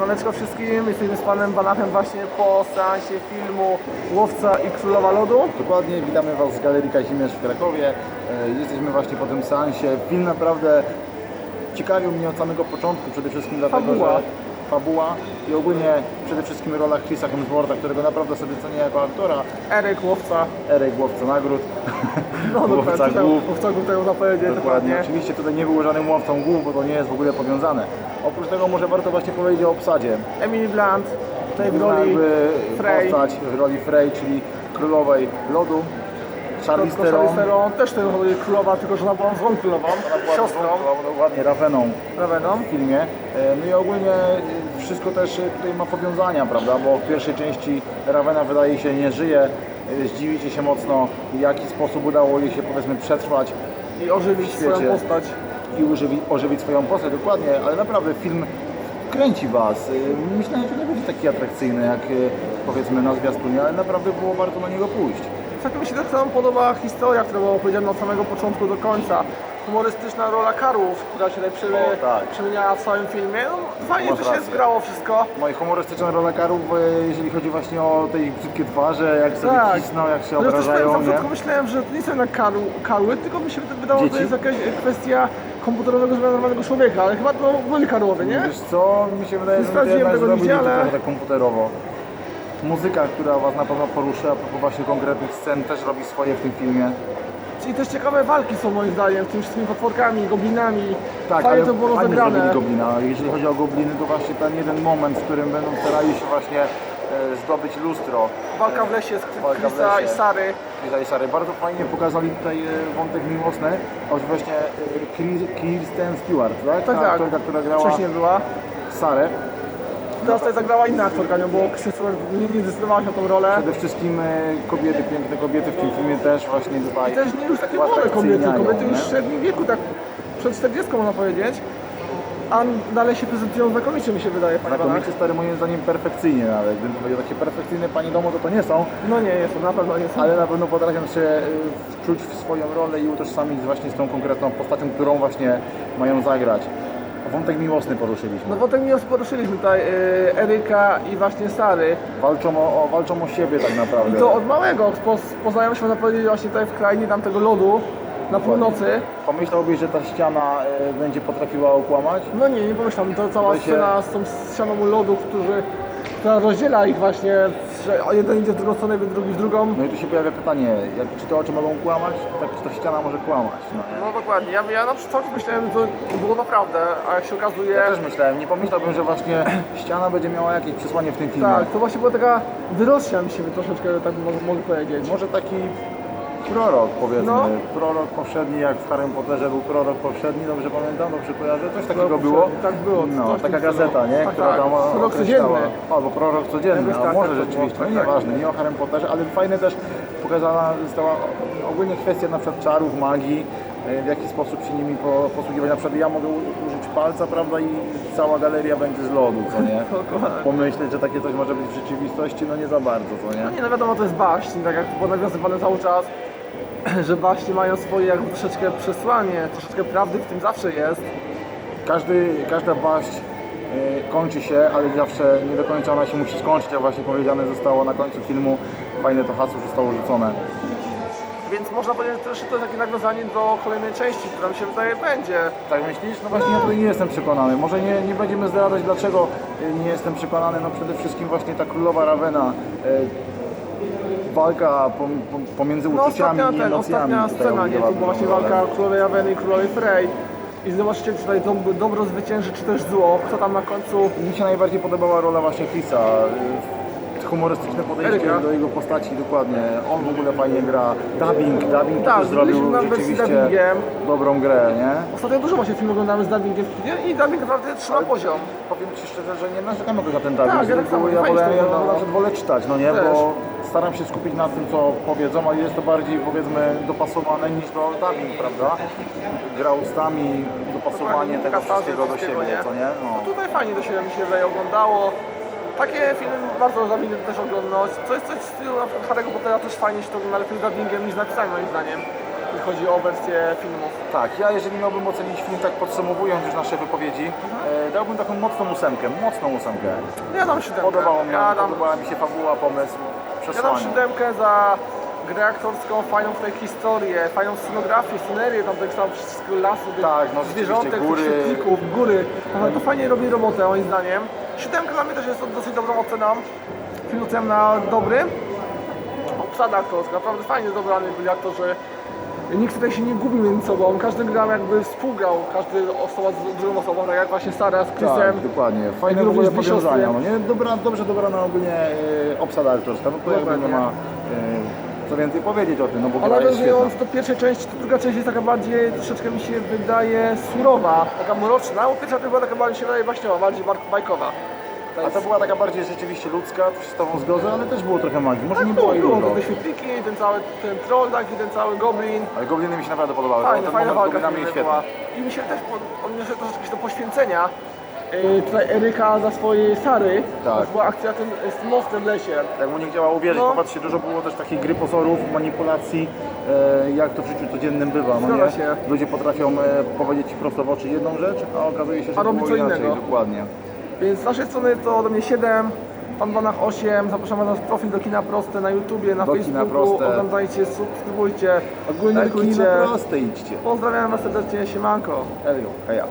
Siemaneczko wszystkim, jesteśmy z panem Banachem właśnie po seansie filmu Łowca i Królowa Lodu. Dokładnie, witamy Was z Galerii Kazimierz w Krakowie. E, Jesteśmy właśnie po tym seansie. Film naprawdę ciekawił mnie od samego początku, przede wszystkim dlatego, Fabuła. że fabuła i ogólnie przede wszystkim rola Chrisa Hemswortha, którego naprawdę sobie cenię jako aktora. Eryk Łowca. Erej Łowca Nagród, No Łowca dokładnie, Głów. Łowca Głów, tego można powiedzieć Dokładnie. dokładnie. Oczywiście tutaj nie był żadnym łowcą głów, bo to nie jest w ogóle powiązane. Oprócz tego może warto właśnie powiedzieć o obsadzie. Emily Blunt, tutaj w roli Frey. Postać w roli Frey, czyli królowej lodu. Charlize Theron. Theron, też tej roli królowa, tylko że ona była złą królową, Ona była siostrą drugą, Dokładnie, Raweną. Raveną. w filmie. E, No i ogólnie e, wszystko też e, tutaj ma powiązania, prawda? Bo w pierwszej części Ravena wydaje się nie żyje. Zdziwicie się mocno, w jaki sposób udało jej się powiedzmy przetrwać I ożywić swoją postać. i używi, ożywić swoją postać. Dokładnie, ale naprawdę film kręci Was. Myślałem, że nie będzie taki atrakcyjny jak powiedzmy na zwiastunie, ale naprawdę było warto na niego pójść. Całkiem mi się tak samo podoba historia, która była opowiedziana od samego początku do końca. Humorystyczna rola Karów, która się tutaj przemy, O, tak. przemieniała w całym filmie. No, fajnie Masz to się rację. zgrało wszystko. Moje humorystyczne role karów, e, jeżeli chodzi właśnie o te ich brzydkie twarze, jak sobie Tak. kisną, jak się też powiem, obrażają, na nie? początku myślałem, że to nie są jednak karły, karły, tylko mi się wydawało, że to Dzieci? jest jakaś kwestia komputerowego zmiany normalnego człowieka, ale chyba to byli karłowie, nie? Wiesz co, mi się wydaje, Nie że sprawdziłem tego nigdzie, to ale- trochę tak komputerowo. Muzyka, która Was na pewno poruszy, a propos właśnie konkretnych scen, też robi swoje w tym filmie. Czyli też ciekawe walki są moim zdaniem z tymi wszystkimi potworkami, goblinami. Tak, Fajnie ale to było fajnie rozegrane. Goblina. Jeżeli chodzi o Gobliny, to właśnie ten jeden moment, w którym będą starali się właśnie e, zdobyć lustro. Walka w lesie z Walka w Chrisa lesie. i Sary. I Sary. Bardzo fajnie pokazali tutaj e, wątek miłosny. Choć właśnie e, Kir- Kirsten Stewart, tak? Tak, Ta tak. aktorka, która grała Wcześniej była. Sarę. Teraz tutaj zagrała inna aktorka, no bo Krzysztof nie, nie zdecydowała się na tą rolę. Przede wszystkim e, kobiety, piękne kobiety w tym filmie też właśnie tutaj I też nie już takie młode kobiety, uatrakcyjniają, kobiety już nie? w średnim wieku, tak przed 40 można powiedzieć. A dalej się prezentują znakomicie mi się wydaje, panie Banach. Znakomicie stary moim zdaniem perfekcyjnie nawet. Gdybym powiedział takie perfekcyjne panie domu, to to nie są, No nie jest, na pewno nie są. ale na pewno potrafią się y, wczuć w swoją rolę i utożsamić właśnie z tą konkretną postacią, którą właśnie mają zagrać. Wątek miłosny poruszyliśmy. No potem nie poruszyliśmy tutaj y, Eryka i właśnie Sary. Walczą o, o, walczą o siebie tak I naprawdę. to od małego po, poznają się, można powiedzieć, właśnie tutaj w krainie tamtego lodu na północy. Pomyślałbyś, że ta ściana y, będzie potrafiła okłamać? No nie, nie pomyślałem, to cała się- scena z tą ścianą lodu, którzy, która rozdziela ich właśnie, że jeden idzie w drugą stronę, drugi w drugą. No i tu się pojawia pytanie, jak, czy te oczy mogą kłamać, tak czy ta ściana może kłamać? No, nie? No dokładnie, ja, ja na przykład myślałem, że to było naprawdę, a jak się okazuje... Ja też myślałem, nie pomyślałbym, że właśnie ściana będzie miała jakieś przesłanie w tym filmie. Tak, to właśnie była taka wyrocznia mi się troszeczkę, tak mogę powiedzieć. Może taki prorok powiedzmy, No. prorok powszedni jak w Harry Potterze był prorok powszedni, dobrze pamiętam, dobrze kojarzę? Coś takiego Prorok było? tak było, No, coś taka gazeta, nie? Tak, Która tak. tam Prorok codzienny. Albo prorok codzienny, tak, może tak rzeczywiście, tak, no tak. nieważne, nie o Harry Potterze, ale fajne też pokazana została ogólnie kwestia na przykład czarów, magii, e, w jaki sposób się nimi po, posługiwać. Na przykład ja mogę użyć palca, prawda, i cała galeria będzie z lodu, co nie? Pomyśleć, że takie coś może być w rzeczywistości, no nie za bardzo, co nie? No nie, no wiadomo, to jest baśń, tak jak nawiązywane cały czas, że baśnie mają swoje jakby troszeczkę przesłanie, troszeczkę prawdy w tym zawsze jest. Każdy, każda baść e, kończy się, ale zawsze nie do końca ona się musi skończyć, jak właśnie powiedziane zostało na końcu filmu. Fajne to hasło zostało rzucone. Więc można powiedzieć że też, to jest takie nawiązanie do kolejnej części, która mi się wydaje będzie. Tak myślisz? No właśnie ja tutaj nie jestem przekonany. Może nie, nie będziemy zdradzać dlaczego e, nie jestem przekonany. No przede wszystkim właśnie ta królowa Ravena. e, Walka pom- pom- pomiędzy No uczuciami ostatnia, i ten, emocjami. ostatnia tutaj scena, nie? To była właśnie rolę. walka królowej Aveny i królowej Frey. I zobaczcie, czy tutaj dom- dobro zwycięży, czy też zło. Kto tam na końcu Mi się najbardziej podobała rola właśnie Chrisa. y, Humorystyczne podejście do jego postaci, dokładnie. On w ogóle fajnie gra. Dubbing, dubbing Tak, też zrobił rzeczywiście dobrą grę, nie? Ostatnio dużo właśnie filmów oglądamy z dubbingiem w kinie i dubbing naprawdę trzyma poziom. Powiem Ci szczerze, że nie narzekam jakoś na ten dubbing. Tak, ja tak samo, ja wolę, ja nawet wolę czytać, no nie? Też. Bo staram się skupić na tym, co powiedzą, ale jest to bardziej powiedzmy dopasowane niż do dubbing, prawda? Gra ustami, dopasowanie tego wszystkiego do siebie, co nie? No. No tutaj fajnie to się mi się wydaje oglądało. Takie filmy bardzo zawinny też oglądać. Co jest coś w stylu na przykład Harry'ego Pottera też fajnie się to ogląda lepiej z dubbingiem niż napisami moim zdaniem. jeśli chodzi o wersję filmów. Tak, ja jeżeli miałbym ocenić film tak podsumowując już nasze wypowiedzi, e, dałbym taką mocną ósemkę, mocną ósemkę. Ja dam siódemkę. Podobało mi, ja dam, podobała mi się fabuła, pomysł, ja dam przesłanie. siódemkę za grę aktorską, fajną tutaj historię, fajną scenografię, scenerię, tam tak samo wszystkiego lasu, tych Tak, no zwierzątek, rzeczywiście, góry. góry. świetlików, góry. To fajnie robi robotę moim zdaniem. Siódemka dla mnie też jest dosyć dobrą oceną. Film oceniam na dobry. Obsada aktorska, naprawdę fajnie dobrany byli aktorzy. Nikt tutaj się nie gubił między sobą, każdy grał jakby współgrał, każdy osoba z drugą osobą, tak jak właśnie Sara z Chrisem. Tak, dokładnie. Fajne w ogóle powiązania. No nie? Dobra, dobrze dobrana ogólnie e, obsada aktorska. No to jakby nie ma e, co więcej powiedzieć o tym, no bo Ale jest świetna. nawiązując do pierwszej części, to druga część jest taka bardziej, troszeczkę mi się wydaje surowa, taka mroczna, bo pierwsza była taka bardziej się wydaje baśniowa, bardziej bar- bajkowa. To A jest- ta była taka bardziej rzeczywiście ludzka, się z Tobą zgodzę, ale też było trochę magii. Może nie było, było jej było, dużo. te świetliki, ten cały, ten troll taki, ten cały goblin. Ale gobliny mi się naprawdę podobały. Fajna, ten fajna moment walka goblinami jest filmowa świetny. była. I mi się też po- odniosę troszeczkę się do poświęcenia. Yy, tutaj Eryka za swojej Sary. Tak. To była akcja tym, z mostem w lesie. Tak mu nie chciała uwierzyć, No. popatrzcie, dużo było też takich gry pozorów, manipulacji, e, jak to w życiu codziennym bywa, no Zgadza nie? się. Ludzie potrafią e, powiedzieć Ci prosto w oczy jedną rzecz, a okazuje się, że A robi było co inaczej, innego. dokładnie. Więc z naszej strony to ode mnie 7, Pan Banach 8. Zapraszamy na nasz profil do Kina Proste na YouTubie, na Do Kina Facebooku. Proste. Oglądajcie, subskrybujcie, ogólnie Tylko lajkujcie. na proste idźcie. Pozdrawiam Was serdecznie, siemanko. Elio, heja.